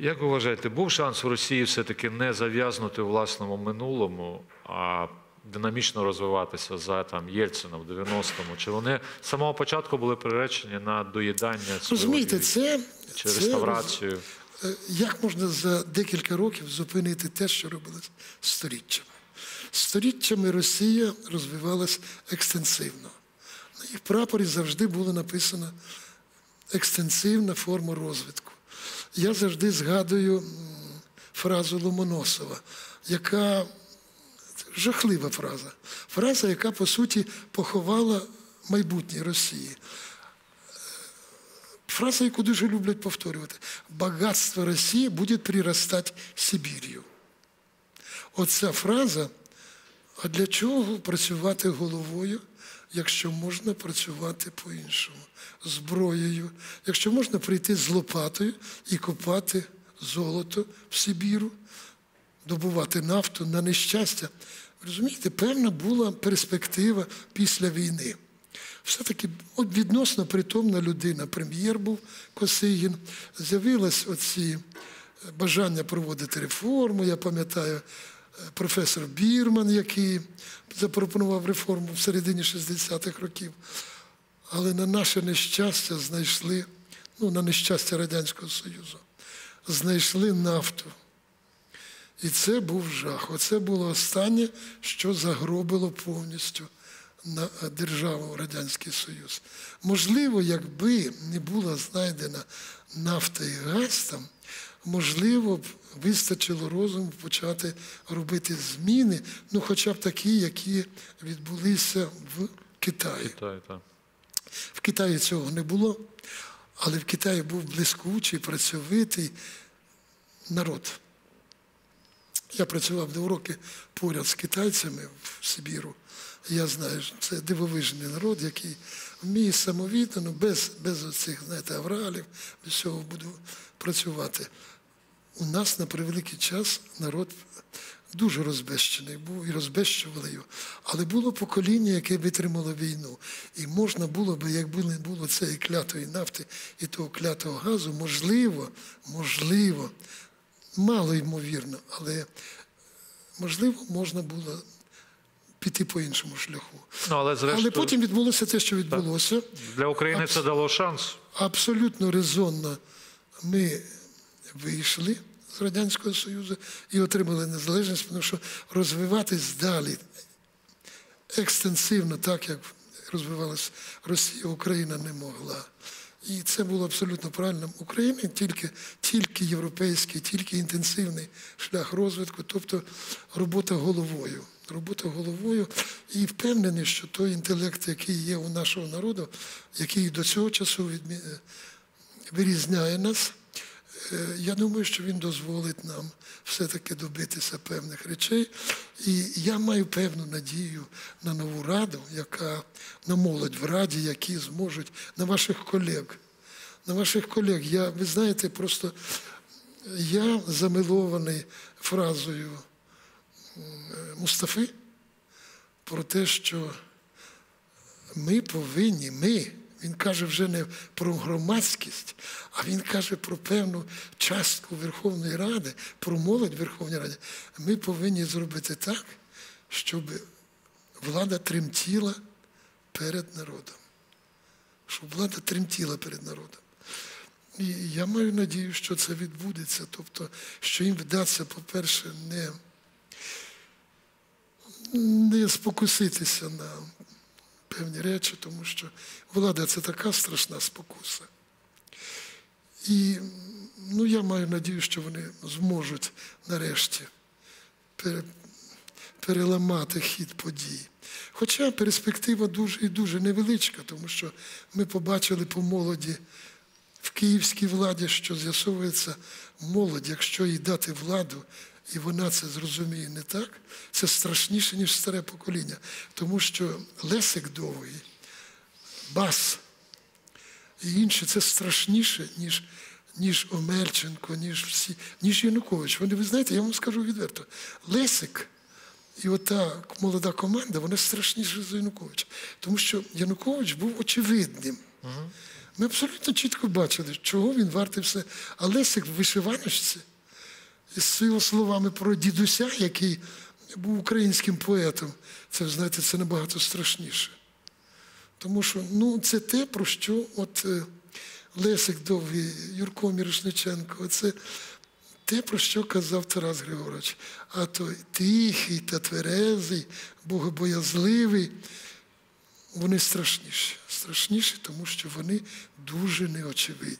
Як ви вважаєте, був шанс у Росії все-таки не зав'язнути у власному минулому, а динамічно розвиватися за там Єльцином в 90-му? Чи вони з самого початку були приречені на доїдання Розумієте, це, чи це реставрацію? Е, Як можна за декілька років зупинити те, що робилось сторіччями? Сторіччями Росія розвивалась екстенсивно. На їх прапорі завжди було написано екстенсивна форма розвитку. Я завжди згадую фразу Ломоносова, яка жахлива фраза. Фраза, яка по суті поховала майбутнє Росії. Фраза, яку дуже люблять повторювати. Багатство Росії буде приростати Сибір'ю. Оця фраза, а для чого працювати головою, якщо можна працювати по-іншому? Зброєю, якщо можна прийти з лопатою і копати золото в Сибіру, добувати нафту на нещастя. Розумієте, певна була перспектива після війни. Все-таки відносно притомна людина, прем'єр був Косигін, з'явилось оці е, бажання проводити реформу. Я пам'ятаю професор Бірман, який запропонував реформу в середині 60-х років. Але на наше нещастя знайшли, ну, на нещастя Радянського Союзу, знайшли нафту. І це був жах. Оце було останнє, що загробило повністю на державу Радянський Союз. Можливо, якби не була знайдена нафта і газ там, можливо б вистачило розуму почати робити зміни, ну хоча б такі, які відбулися в Китаї. Китай, так. В Китаї цього не було, але в Китаї був блискучий, працьовитий народ. Я працював два роки поряд з китайцями в Сибіру. Я знаю, що це дивовижний народ, який вміє самовіддано, без, без оцих, знаєте, авралів, без цього буду працювати. У нас на превеликий час народ дуже розбещений був і розбещували його. Але було покоління, яке витримало війну. І можна було би, якби не було цієї клятої нафти і того клятого газу, можливо, можливо, мало ймовірно, але можливо можна було піти по іншому шляху. Ну, але зрештою, Але потім відбулося те, що відбулося. для України це дало шанс. Абсолютно резонно ми вийшли з Радянського Союзу і отримали незалежність, тому що розвиватись далі екстенсивно, так як розвивалася Росія, Україна не могла. І це було абсолютно правильно. Україна тільки, тільки європейський, тільки інтенсивний шлях розвитку, тобто робота головою. Робота головою і впевнений, що той інтелект, який є у нашого народу, який до цього часу відмі... вирізняє нас, я думаю, що він дозволить нам все-таки добитися певних речей. І я маю певну надію на нову раду, яка на молодь в раді, які зможуть на ваших колег. На ваших колег. Я, ви знаєте, просто я замилований фразою Мустафи про те, що ми повинні, ми, він каже вже не про громадськість, а він каже про певну частку Верховної Ради, про молодь Верховної Ради. Ми повинні зробити так, щоб влада тремтіла перед народом. Щоб влада тремтіла перед народом. І я маю надію, що це відбудеться. Тобто, що їм вдасться, по-перше, не, не спокуситися на певні речі, тому що влада це така страшна спокуса. І ну, я маю надію, що вони зможуть нарешті переламати хід подій. Хоча перспектива дуже і дуже невеличка, тому що ми побачили по молоді в київській владі, що з'ясовується молодь, якщо їй дати владу, і вона це зрозуміє не так, це страшніше, ніж старе покоління. Тому що Лесик довгий, бас і інші це страшніше, ніж, ніж Омельченко, ніж всі, ніж Янукович. Вони, ви знаєте, я вам скажу відверто, Лесик і ота молода команда, вона страшніша за Януковича. Тому що Янукович був очевидним. Ми абсолютно чітко бачили, чого він вартий все. А Лесик в вишиваночці з його словами про дідуся, який був українським поетом, це, знаєте, це набагато страшніше. Тому що ну, це те, про що от е, Лесик Довгий, Юрко Мірошниченко, це те, про що казав Тарас Григорович. А той тихий та тверезий, богобоязливий, вони страшніші. Страшніші, тому що вони дуже неочевидні.